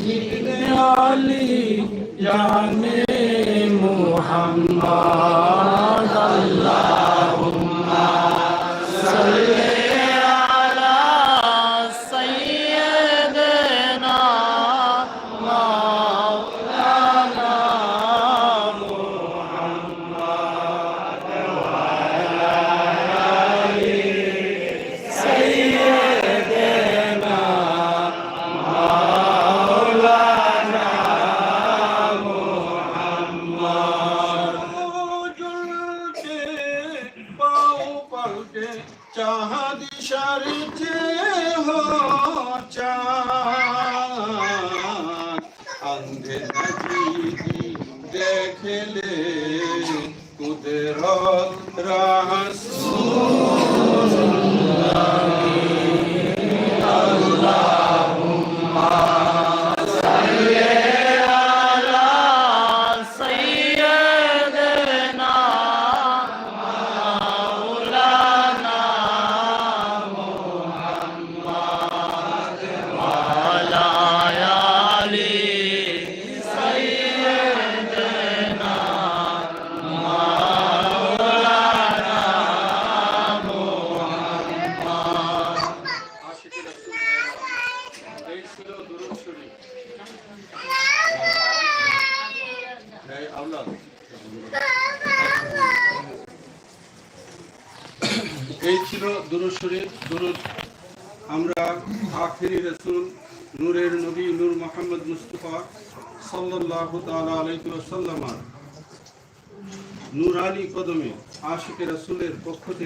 আলী জানে মুহাম্মদ। পালকে চাহাদি সারিতে হো চাঁদ দেখলে কুদরত রাসূল ছিল দুরূদ শরীফ এই ছিল দুরূদ শরীফ। দুরূদ আমরা আখেরি রাসূল নূরের নবী নূর মোহাম্মদ মুস্তাফা সাল্লাল্লাহু তাআলা আলাইহি ওয়াসাল্লাম নূরানি কদমে আশিকে রাসূলের পক্ষ থেকে